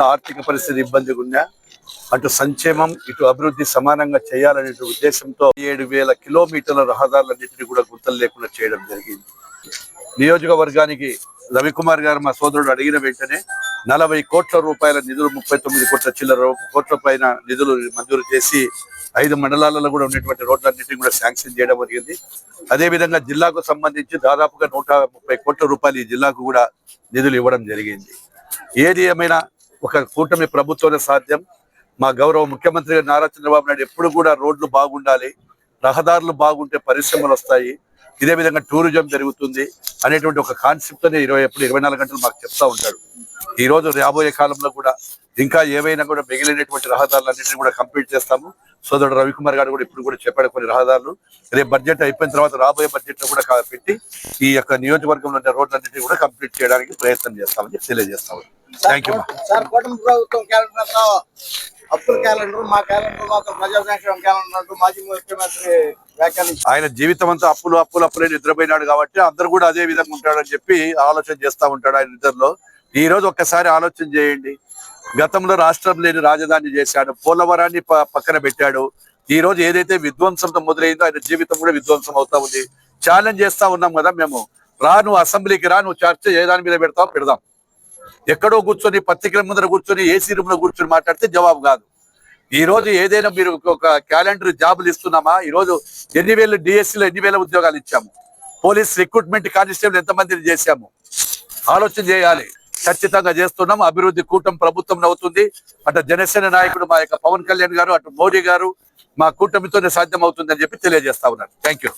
ఆర్థిక పరిస్థితి ఇబ్బందిగా ఉన్నా అటు సంక్షేమం ఇటు అభివృద్ధి సమానంగా చేయాలనే ఉద్దేశంతో ఏడు వేల కిలోమీటర్ల రహదారులన్నింటినీ కూడా గుర్తలు లేకుండా చేయడం జరిగింది. నియోజకవర్గానికి రవికుమార్ గారు మా సోదరుడు అడిగిన వెంటనే నలభై కోట్ల రూపాయల నిధులు ముప్పై తొమ్మిది కోట్ల చిల్లర కోట్ల పైన నిధులు మంజూరు చేసి ఐదు మండలాలలో కూడా ఉన్నటువంటి రోడ్లన్నింటినీ కూడా శాంక్షన్ చేయడం జరిగింది. అదేవిధంగా జిల్లాకు సంబంధించి దాదాపుగా నూట ముప్పై కోట్ల రూపాయలు ఈ జిల్లాకు కూడా నిధులు ఇవ్వడం జరిగింది. ఏది ఏమైనా ఒక కూటమి ప్రభుత్వమే సాధ్యం. మా గౌరవ ముఖ్యమంత్రి నారా చంద్రబాబు నాయుడు ఎప్పుడు కూడా రోడ్లు బాగుండాలి రహదారులు బాగుంటే పరిశ్రమలు వస్తాయి ఇదే విధంగా టూరిజం జరుగుతుంది అనేటువంటి ఒక కాన్సెప్ట్ ఇరవై ఎప్పుడు ఇరవై నాలుగు గంటలు మాకు చెప్తా ఉంటాడు. ఈ రోజు రాబోయే కాలంలో కూడా ఇంకా ఏవైనా కూడా మిగిలినటువంటి రహదారులన్నింటినీ కూడా కంప్లీట్ చేస్తాము. సోదరుడు రవికుమార్ గారు కూడా ఇప్పుడు కూడా చెప్పాడు కొన్ని రహదారులు. రేపు బడ్జెట్ అయిపోయిన తర్వాత రాబోయే బడ్జెట్లో కూడా పెట్టి ఈ యొక్క నియోజకవర్గంలో ఉన్న రోడ్లన్నింటినీ కూడా కంప్లీట్ చేయడానికి ప్రయత్నం చేస్తామని చెప్పి తెలియజేస్తాము. థ్యాంక్ యూ సార్ కూటమి ప్రభుత్వం క్యాలెండర్లో అప్పుల క్యాలెండర్ మా క్యాలెండర్ మాత్రం ప్రజా సంక్షేమ క్యాలెండర్ అంటూ మాజీ ముఖ్యమంత్రి వ్యాఖ్యానించారు. ఆయన జీవితం అంతా అప్పులు అప్పులు అప్పులే నిద్రపోయినాడు కాబట్టి అందరు కూడా అదే విధంగా ఉంటాడని చెప్పి ఆలోచన చేస్తా ఉంటాడు ఆయన నిద్రలో. ఈ రోజు ఒక్కసారి ఆలోచన చేయండి. గతంలో రాష్ట్రం లేని రాజధాని చేశాడు. పోలవరాన్ని పక్కన పెట్టాడు. ఈ రోజు ఏదైతే విధ్వంసంతో మొదలైందో ఆయన జీవితం కూడా విధ్వంసం అవుతా ఉంది. ఛాలెంజ్ చేస్తా ఉన్నాం కదా మేము. రా నువ్వు అసెంబ్లీకి రా నువ్వు చర్చ ఏ దాని మీద పెడతావు పెడదాం. ఎక్కడో కూర్చొని పత్రికల ముందర కూర్చొని ఏసీ రూమ్లో కూర్చొని మాట్లాడితే జవాబు కాదు. ఈ రోజు ఏదైనా మీరు ఒక క్యాలెండర్ జాబులు ఇస్తున్నామా? ఈ రోజు ఎన్ని వేలు డిఎస్సీలో ఎన్ని వేల ఉద్యోగాలు ఇచ్చాము? పోలీస్ రిక్రూట్మెంట్ కానిస్టేబుల్ ఎంతమందిని చేశాము? ఆలోచన చేయాలి. ఖచ్చితంగా చేస్తున్నాం. అభివృద్ధి కూటమి ప్రభుత్వం అవుతుంది అటు జనసేన నాయకుడు మా యొక్క పవన్ కళ్యాణ్ గారు అటు మోడీ గారు మా కూటమితోనే సాధ్యం అవుతుందని చెప్పి తెలియజేస్తా ఉన్నారు థ్యాంక్ యూ